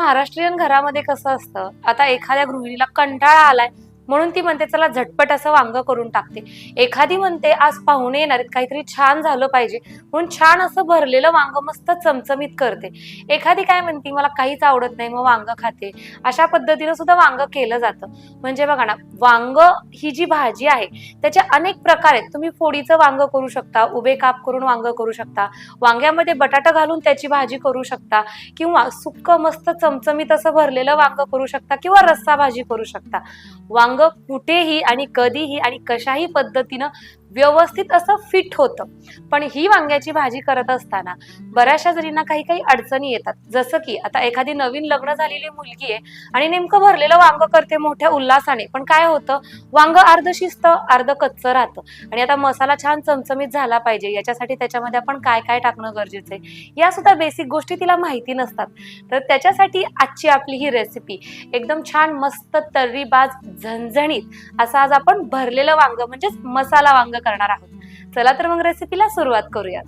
महाराष्ट्रीयन घरामध्ये कसं असतं? आता एखाद्या गृहिणीला कंटाळा आलाय म्हणून ती म्हणते चला झटपट असं वांग करून टाकते. एखादी म्हणते आज पाहुणे येणार काहीतरी छान झालं पाहिजे. म्हणून छान असं भरलेलं वांग मस्त चमचमीत करते. एखादी काय म्हणते मला काहीच आवडत नाही मग वांग खाते. अशा पद्धतीनं सुद्धा वांग केलं जातं. म्हणजे बघा ना वांग ही जी भाजी आहे त्याचे अनेक प्रकार आहेत. तुम्ही फोडीचं वांग करू शकता उभे काप करून वांग करू शकता वांग्यामध्ये बटाटा घालून त्याची भाजी करू शकता किंवा सुक्क मस्त चमचमीत असं भरलेलं वांग करू शकता किंवा रस्सा भाजी करू शकता. वांग कुठेही आणि कधीही आणि कशाही पद्धतीनं व्यवस्थित असं फिट होतं. पण ही वांग्याची भाजी करत असताना बऱ्याचशा जरींना काही काही अडचणी येतात. जसं की आता एखादी नवीन लग्न झालेली मुलगी आहे आणि नेमकं भरलेलं वांग करते मोठ्या उल्हासाने. पण काय होतं? वांग अर्ध शिस्त अर्ध कच्चं राहतं. आणि आता मसाला छान चमचमीत झाला पाहिजे. याच्यासाठी त्याच्यामध्ये आपण काय काय टाकणं गरजेचं आहे? या सुद्धा बेसिक गोष्टी तिला माहिती नसतात. तर त्याच्यासाठी आजची आपली ही रेसिपी एकदम छान मस्त तर्रीबाज झणझणीत असं आज आपण भरलेलं वांग म्हणजेच मसाला वांग करणार आहोत. चला तर मग रेसिपीला सुरुवात करूयात.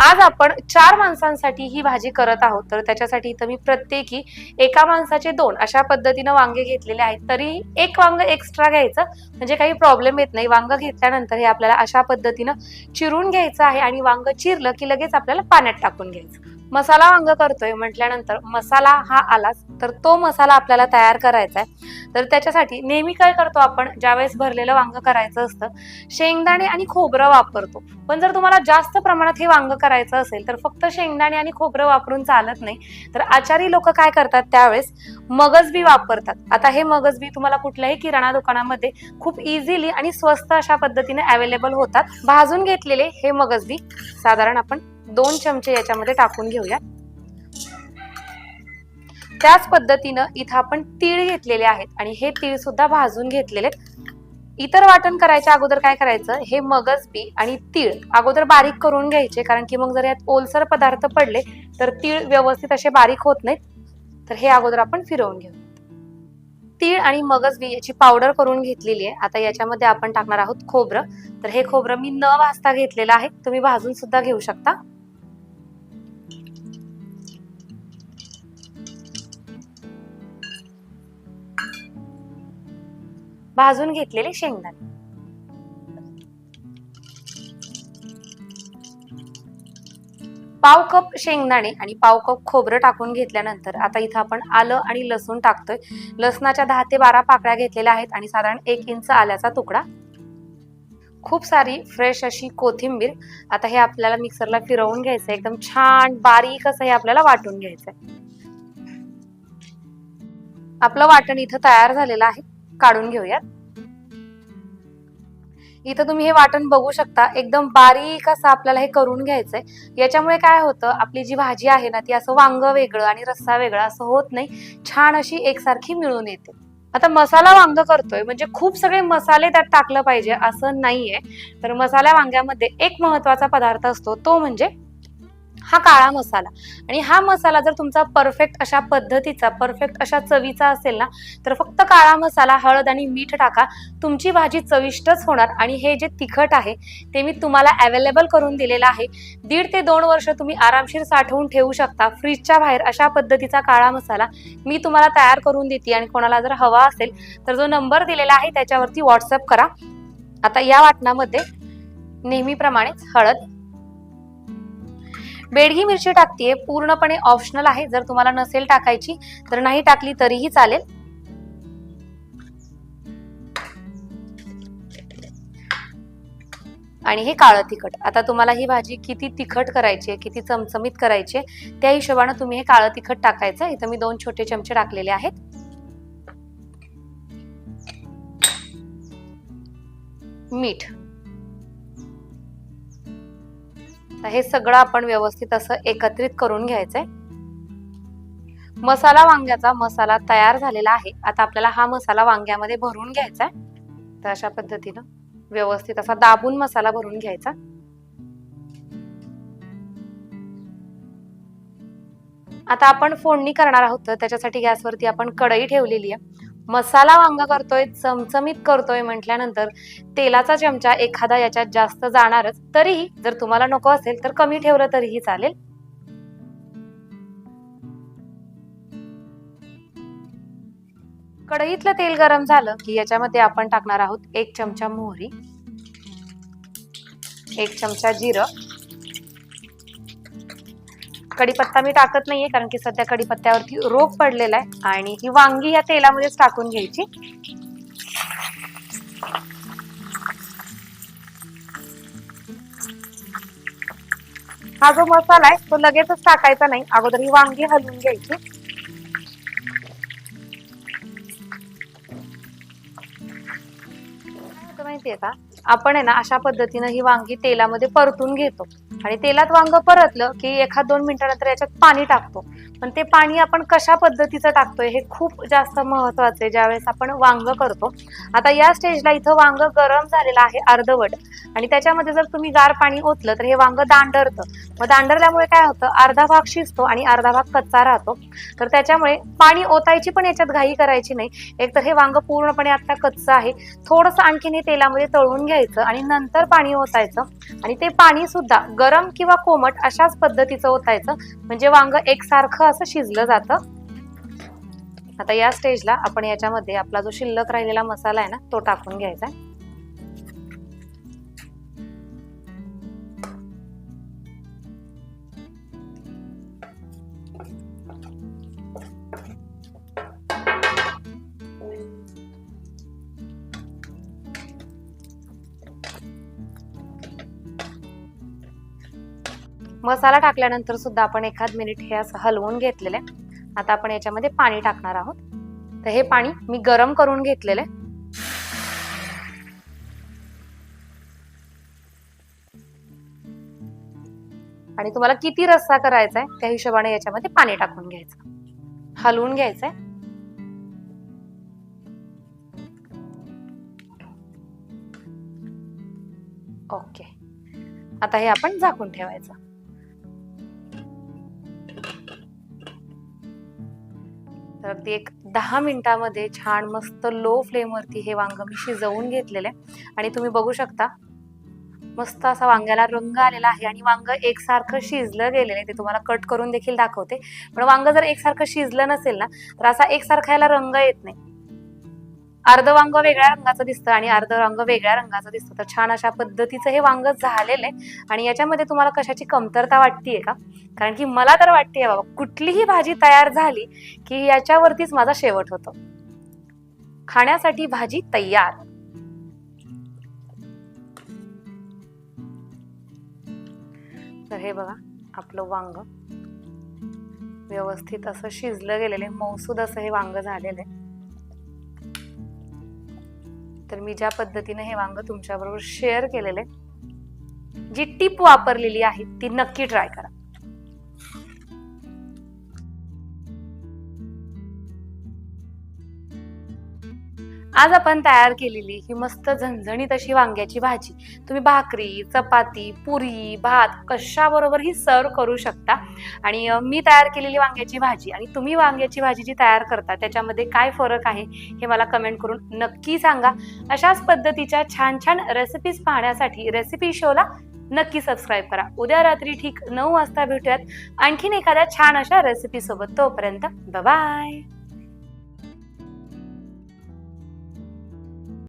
आज आपण चार माणसांसाठी ही भाजी करत आहोत. तर त्याच्यासाठी इथं मी प्रत्येकी एका माणसाचे दोन अशा पद्धतीनं वांगे घेतलेले आहेत. तरी एक वांग एक्स्ट्रा घ्यायचं म्हणजे काही प्रॉब्लेम येत नाही. वांग घेतल्यानंतर हे आपल्याला अशा पद्धतीनं चिरून घ्यायचं आहे आणि वांग चिरलं की लगेच आपल्याला पाण्यात टाकून घ्यायचं. मसाला वांग करतोय म्हटल्यानंतर मसाला हा आलाच तर तो मसाला आपल्याला तयार करायचा आहे. तर त्याच्यासाठी नेहमी काय करतो आपण ज्यावेळेस भरलेलं वांग करायचं असतं शेंगदाणे आणि खोबरं वापरतो. पण जर तुम्हाला जास्त प्रमाणात हे वांग करायचं असेल तर फक्त शेंगदाणे आणि खोबरं वापरून चालत नाही. तर आचारी लोक काय करतात त्यावेळेस? मगजबी वापरतात. आता हे मगजबी तुम्हाला कुठल्याही किराणा दुकानामध्ये खूप इझिली आणि स्वस्त अशा पद्धतीने अवेलेबल होतात. भाजून घेतलेले हे मगजबी साधारण आपण दोन चमचे याच्यामध्ये टाकून घेऊया त्याच पद्धतीनं इथं आपण तीळ घेतलेले आहेत आणि हे तीळ सुद्धा भाजून घेतलेले आहेत. इतर वाटण करायच्या अगोदर काय करायचं? हे मगज बी आणि तीळ अगोदर बारीक करून घ्यायचे कारण की मग जर यात ओलसर पदार्थ पडले तर तीळ व्यवस्थित असे बारीक होत नाहीत. तर हे अगोदर आपण फिरवून घेऊ. तीळ आणि मगज बी याची पावडर करून घेतलेली आहे. आता याच्यामध्ये आपण टाकणार आहोत खोबरं. तर हे खोबरं मी न भाजता घेतलेलं आहे. तुम्ही भाजून सुद्धा घेऊ शकता. भाजून घेतलेले शेंगदाणे. पाव कप शेंगदाणे आणि पाव कप खोबरं टाकून घेतल्यानंतर आता इथं आपण आलं आणि लसूण टाकतोय. लसणाच्या दहा ते बारा पाकळ्या घेतलेल्या आहेत आणि साधारण एक इंच आल्याचा तुकडा. खूप सारी फ्रेश अशी कोथिंबीर. आता हे आपल्याला मिक्सरला फिरवून घ्यायचं एकदम छान बारीक असं हे आपल्याला वाटून घ्यायचंय. आपलं वाटण इथं तयार झालेलं आहे. काढून घेऊयात. इथं तुम्ही हे वाटण बघू शकता. एकदम बारीक असं आपल्याला हे करून घ्यायचंय. याच्यामुळे काय होतं आपली जी भाजी आहे ना ती असं वांग वेगळं आणि रस्सा वेगळा असं होत नाही. छान अशी एकसारखी मिळून येते. आता मसाला वांग करतोय म्हणजे खूप सगळे मसाले त्यात टाकलं पाहिजे असं नाहीये. तर मसाल्या वांग्यामध्ये एक महत्त्वाचा पदार्थ असतो तो म्हणजे हा काळा मसाला. आणि हा मसाला जर तुमचा परफेक्ट अशा पद्धतीचा परफेक्ट अशा चवीचा असेल ना तर फक्त काळा मसाला हळद आणि मीठ टाका. तुमची भाजी चविष्टच होणार. आणि हे जे तिखट आहे ते मी तुम्हाला अवेलेबल करून दिलेलं आहे. दीड ते दोन वर्ष तुम्ही आरामशीर साठवून ठेवू शकता. फ्रीजच्या बाहेर अशा पद्धतीचा काळा मसाला मी तुम्हाला तयार करून देते. आणि कोणाला जर हवा असेल तर जो नंबर दिलेला आहे त्याच्यावरती व्हॉट्सअप करा. आता या वाटणामध्ये नेहमीप्रमाणेच हळद बेडगी मिरची टाकतीये. पूर्णपणे ऑप्शनल आहे. जर तुम्हाला नसेल टाकायची तर नाही टाकली तरीही चालेल. आणि हे काळं तिखट. आता तुम्हाला ही भाजी किती तिखट करायची आहे किती चमचमीत करायची आहे त्या हिशोबानं तुम्ही हे काळं तिखट टाकायचं इथं मी दोन छोटे चमचे टाकलेले आहेत. मीठ. तर हे सगळं आपण व्यवस्थित असं एकत्रित करून घ्यायचंय. मसाला वांग्याचा मसाला तयार झालेला आहे. आता आपल्याला हा मसाला वांग्यामध्ये भरून घ्यायचा आहे. तर अशा पद्धतीनं व्यवस्थित असा दाबून मसाला भरून घ्यायचा. आता आपण फोडणी करणार आहोत. तर त्याच्यासाठी गॅसवरती आपण कढई ठेवलेली आहे. मसाला वांग करतोय चमचमीत करतोय म्हटल्यानंतर तेलाचा चमचा एखादा याच्यात जास्त जाणारच तरीही जर तुम्हाला नको असेल तर कमी ठेवलं तरीही चालेल. कढईतलं तेल गरम झालं की याच्यामध्ये आपण टाकणार आहोत एक चमचा मोहरी एक चमचा जिरं कडीपत्ता मी टाकत नाहीये कारण की सध्या कडीपत्त्यावरती रोग पडलेला आहे आणि ही वांगी या तेलामध्येच टाकून घ्यायची. हा जो मसाला आहे तो लगेचच टाकायचा नाही. अगोदर ही वांगी हलवून घ्यायची. माहितीये का? आपण आहे ना अशा पद्धतीनं ही वांगी तेलामध्ये परतून घेतो. आणि तेलात वांग परतलं की एखाद दोन मिनिटानंतर याच्यात पाणी टाकतो. पण ते पाणी आपण कशा पद्धतीचं टाकतोय हे खूप जास्त महत्वाचं आहे ज्यावेळेस आपण वांग करतो. आता या स्टेजला इथं वांग गरम झालेलं आहे अर्धवट. आणि त्याच्यामध्ये जर तुम्ही गार पाणी ओतलं तर हे वांग दांडरतं. मग दांडरल्यामुळे काय होतं? अर्धा भाग शिजतो आणि अर्धा भाग कच्चा राहतो. तर त्याच्यामुळे पाणी ओतायची पण याच्यात घाई करायची नाही. एक तर हे वांग पूर्णपणे आता कच्चं आहे. थोडंसं आणखीन हे तेलामध्ये तळून घ्यायचं आणि नंतर पाणी ओतायचं. आणि ते पाणी सुद्धा गरम किंवा कोमट अशाच पद्धतीचं ओतायचं. म्हणजे वांग एकसारखं असं शिजलं जातं. आता या स्टेजला आपण याच्यामध्ये आपला जो शिल्लक राहिलेला मसाला आहे ना तो टाकून घ्यायचा आहे. मसाला टाकल्यानंतर सुद्धा आपण एखाद मिनिट हे असं हलवून घेतलेलं आहे. आता आपण याच्यामध्ये पाणी टाकणार आहोत. तर हे पाणी मी गरम करून घेतलेलं आहे. आणि तुम्हाला किती रस्सा करायचा आहे त्या हिशोबाने याच्यामध्ये पाणी टाकून घ्यायचं. हलवून घ्यायचंय ओके. आता हे आपण झाकून ठेवायचं. तर अगदी एक दहा मिनिटामध्ये छान मस्त लो फ्लेमवरती हे वांग मी शिजवून घेतलेलं आहे. आणि तुम्ही बघू शकता मस्त असा वांग्याला रंग आलेला आहे आणि वांग एकसारखं शिजलं गेलेलं आहे. ते तुम्हाला कट करून देखील दाखवते. पण वांग जर एकसारखं शिजलं नसेल ना तर असा एकसारखा याला रंग येत नाही. अर्ध वांग वेगळ्या रंगाचं दिसतं आणि अर्ध वांग वेगळ्या रंगाचं दिसतं. तर छान अशा पद्धतीचं हे वांग झालेलं आहे. आणि याच्यामध्ये तुम्हाला कशाची कमतरता वाटतीये का? कारण की मला तर वाटतेय बाबा कुठलीही भाजी तयार झाली की याच्यावरतीच माझा शेवट होतो. खाण्यासाठी भाजी तयार. तर हे बघा आपलं वांग. व्यवस्थित असं शिजलं गेलेलं आहे. मौसूद असं हे वांग झालेलं आहे. तर मी ज्या पद्धतीने हे वांग तुमच्याबरोबर शेअर केलेले जी टीप वापरलेली आहे ती नक्की ट्राय करा. आज आपण तयार केलेली ही मस्त झणझणीत अशी वांग्याची भाजी. तुम्ही भाकरी चपाती पुरी भात कशाबरोबर ही सर्व करू शकता. आणि मी तयार केलेली वांग्याची भाजी आणि तुम्ही वांग्याची भाजी जी तयार करता त्याच्यामध्ये काय फरक आहे हे मला कमेंट करून नक्की सांगा. अशाच पद्धतीच्या छान छान रेसिपीज पाहण्यासाठी रेसिपी शोला नक्की सबस्क्राईब करा. उद्या रात्री ठीक नऊ वाजता भेटूयात. आणखीन एखाद्या छान अशा रेसिपी सोबत तोपर्यंत बाय